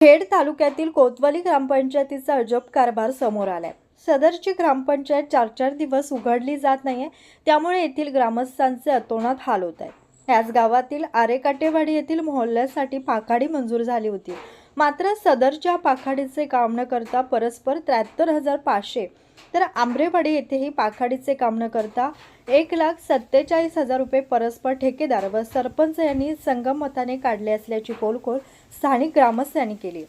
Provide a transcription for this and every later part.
खेड तालुक्यातील कोतवाली ग्रामपंचायतीचा अजब कारभार समोर आलाय. सदरची ग्रामपंचायत चार चार दिवस उघडली जात नाहीये त्यामुळे येथील ग्रामस्थांचे अतोनात हाल होत आहेत. याच गावातील आरेकाटेवाडी येथील मोहल्ल्यासाठी पाखाडी मंजूर झाली होती. मात्र सदरच्या पाखाडीचे काम न करता परस्पर त्र्याहत्तर हजार पाचशे तर आंबरेवाडी येथेही पाखाडीचे काम न करता एक लाख सत्तेचाळीस हजार रुपये परस्पर ठेकेदार व सरपंच यांनी संगमताने काढले असल्याची पोलखोल स्थानिक ग्रामस्थांनी केली.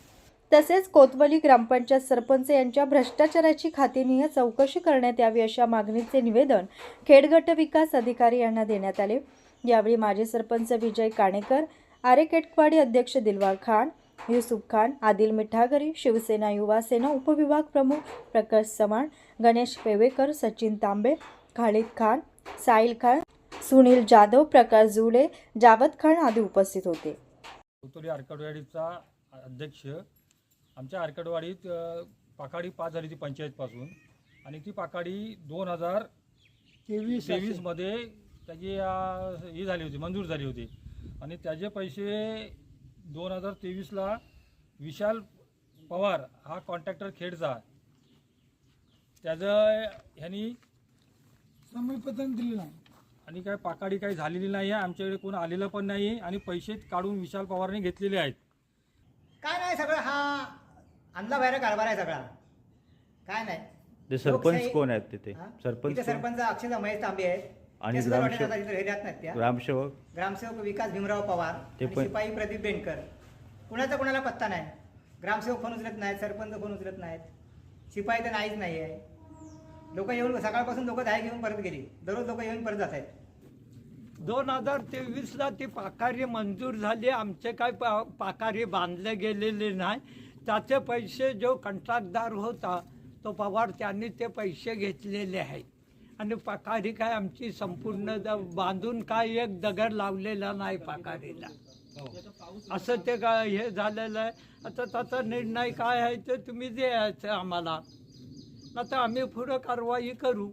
तसेच कोतवली ग्रामपंचायत सरपंच यांच्या भ्रष्टाचाराची खातीनिय चौकशी करण्यात यावी अशा मागणीचे निवेदन खेडगट विकास अधिकारी यांना देण्यात आले. यावेळी माजी सरपंच विजय काणेकर आरेकेटवाडी अध्यक्ष दिलवार खान युसुफ खान आदिल मिठागरी शिवसेना युवा सेना उपविभाग प्रमुख प्रकाश चव्हाण गणेश पेवेकर सचिन तांबे खालिद खान साहिल खान सुनील जाधव प्रकाश जुले जावद खान आदी उपस्थित होते. आरकडवाडीचा अध्यक्ष आमच्या आरकडवाडीत अ, पाखाडी पास झाली ती पंचायतपासून आणि ती पाखाडी दोन हजार तेवीस तेवीसमध्ये त्याची ही झाली होती मंजूर झाली होती. आणि त्याचे पैसे दोन हजार तेवीसला विशाल पवार हा कॉन्ट्रॅक्टर खेडचा त्याचं ह्यांनी समयपत्रक दिलं नाही. आणि काय पाकाडी काही झालेली नाही आहे. आमच्याकडे कोण आलेलं पण नाही आणि पैसे काढून विशाल पवारने घेतलेले आहेत. काय नाही सगळं. हा आणला बाहेर कारभार आहे सगळा. काय नाही. ते सरपंच लोकशाही- कोण आहेत तिथे? हा? सरपंच इथे कोण? सरपंच अक्षय महेश तांबे आहेत. आणि सुद्धा ग्रामसेवक? वाटेत आता इथे राहत नाहीत त्या. ग्रामसेवक ग्रामसेवक विकास भीमराव पवार ते आणि पण- शिपाई प्रदीप बेनकर. कुणाचा कुणाला पत्ता नाही. ग्रामसेवक फोन उचलत नाहीत सरपंच फोन उचलत नाहीत. शिपाई तर नाहीच नाही आहे लोक येऊन सकाळपासून लोक दहा घेऊन परत गेली. दररोज लोक येऊन परत जात आहेत दोन हजार तेवीसला ती पाकारी मंजूर झाली. आमचे काय पा पाकारी बांधले गेलेले नाही. त्याचे पैसे जो कंत्राटदार होता तो पवार त्यांनी ते पैसे घेतलेले आहेत. आणि पाकारी काय आमची संपूर्ण द- बांधून काय एक दगड लावलेला नाही पाकारीला असं ते काय हे झालेलं आहे. आता त्याचा निर्णय काय आहे ते तुम्ही द्यायचं आम्हाला. आता आम्ही पुढं कारवाई करू.